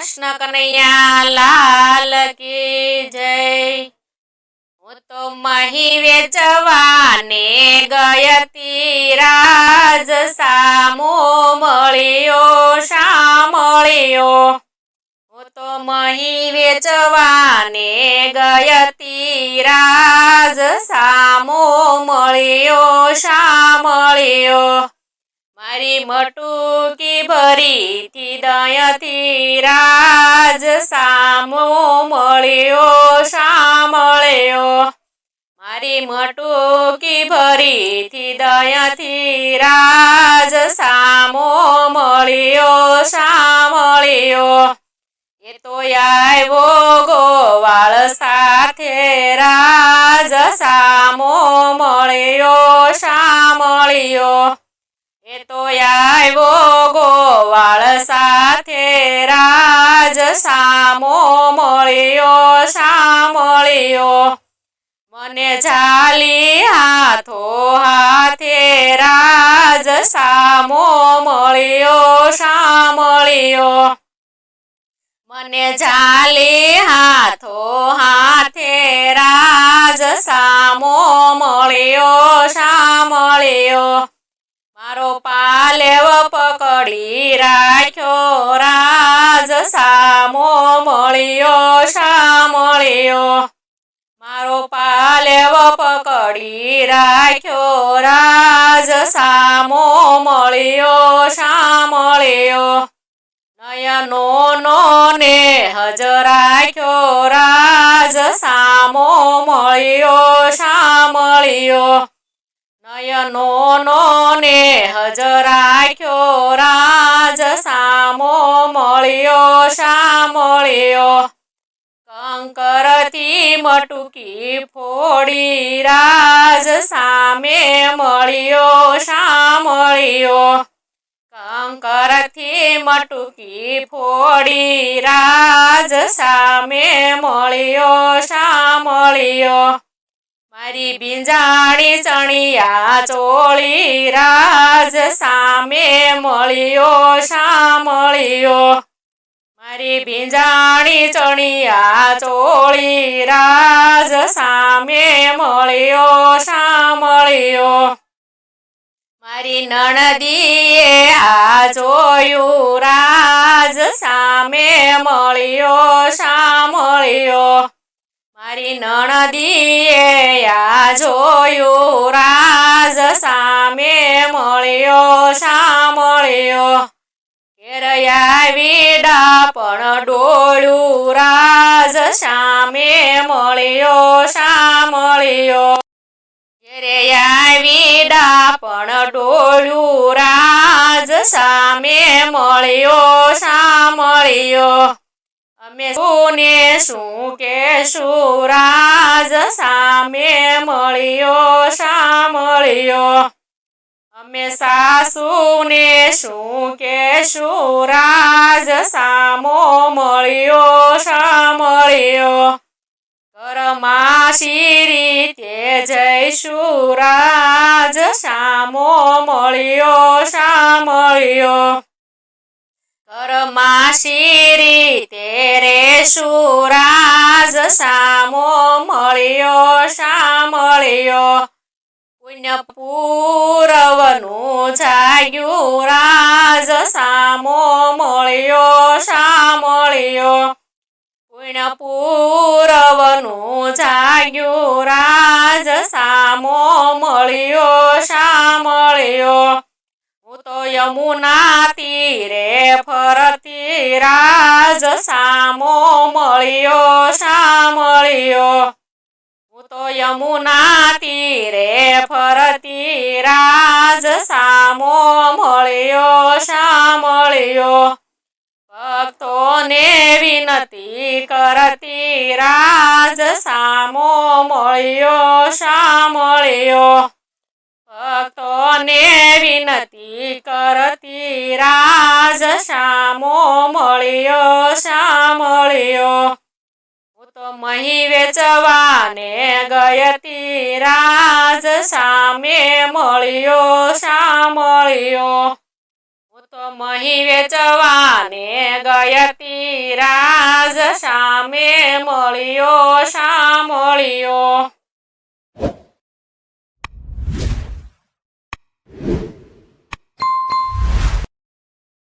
કૃષ્ણ કનૈયા લાલ કી જય. હું તો મહી વેચવાને ગયતી રાજ સામો મળ્યો, શા મળ્યો? હું તો મહી વેચવાને ગયતી રાજ સામો મળ્યો, શા મળ્યો? મારી મટુકી ભરીથી દયાથી રાજ સામો મળ્યો શા મળ્યો. મારી મટુકી ભરીથી દયાથી રાજ સામો મળ્યો શા મળ્યો. એ તો આવ્યો ગોવાળ સાથે, રાજ સામો મળ્યો એ તો આવ્યો ગોવાળ સાથે રાજ સામો મળ્યો શા મળ્યો મને ચાલી હાથો હાથે રાજ સામો મળ્યો સામળ્યો મને ચાલી હાથે મારો પાલેવ પકડી રાખ્યો, રાજ સામો મળ્યો સામળ્યો મારો પાલેવ પકડી રાખ્યો, રાજ સામો મળ્યો સામળ્યો નયનો નો ને હજ રાખ્યો, રાજ સામો મળ્યો, શા મળ્યો? નયનો નો ને હજ રાખ્યો રાજ સામો મળ્યો, શા મળ્યો? કંકરથી મટુકી ફોડી રાજ સામે મળ્યો, શા મળ્યો? કંકરથી મટુકી ફોડી રાજ સામે મળ્યો, શા મળ્યો? મારી બિંજાણી ચણિયા ચોળી રાજ સામે મળ્યો મળ્યો? મારી બિંજાણી ચણિયા ચોળી રાજ સામે મળ્યો મળ્યો? મારી નણદીએ આ જોયું, રાજ સામે મળ્યો મારી નણદીએ આ જોયું રાજ સામે મળ્યો શા મળ્યો ઘેરયા વીડા પણ ડોળ્યું, રાજ સામે મળ્યો શા મળ્યો ઘેરે વીડા પણ ડોળ્યું, રાજ સામે મળ્યો શા મળ્યો અમે સુને શું કે સુરાજ સામે મળ્યો, શા મળ્યો? અમે સાસુને શું કે સુરાજ સામો મળ્યો, શા મળ્યો? ઘરમાં સી રીતે જય સુરાજ સામો મળ્યો, શા મળ્યો? ઘરમાં રીતે રેશું રાજ સામો મળ્યો શા મળ્યો પુણ્ય પૂરવનું જાગ્યું, રાજ સામો મળ્યો શા મળ્યો પુણ્ય પૂરવનું જાગ્યું, રાજ સામો મળ્યો શા હું તો યમુના તીરે ફરતી મળ્યો, શા મળ્યો? હું તો યમુના તીરે ફરતી રાજ સામો મળ્યો, શા મળ્યો? ભક્તોને વિનતી કરતી રાજ સામો મળ્યો, શા મળ્યો વિનતી કરતી, રાજ સામો મળ્યો શા મળ્યો. હું તો મહી વેચવાને ગયતી, રાજ સામે મળ્યો શા મળ્યો. હું તો મહી વેચવાને ગયતી, રાજ સામે મળ્યો સાંભળ્યો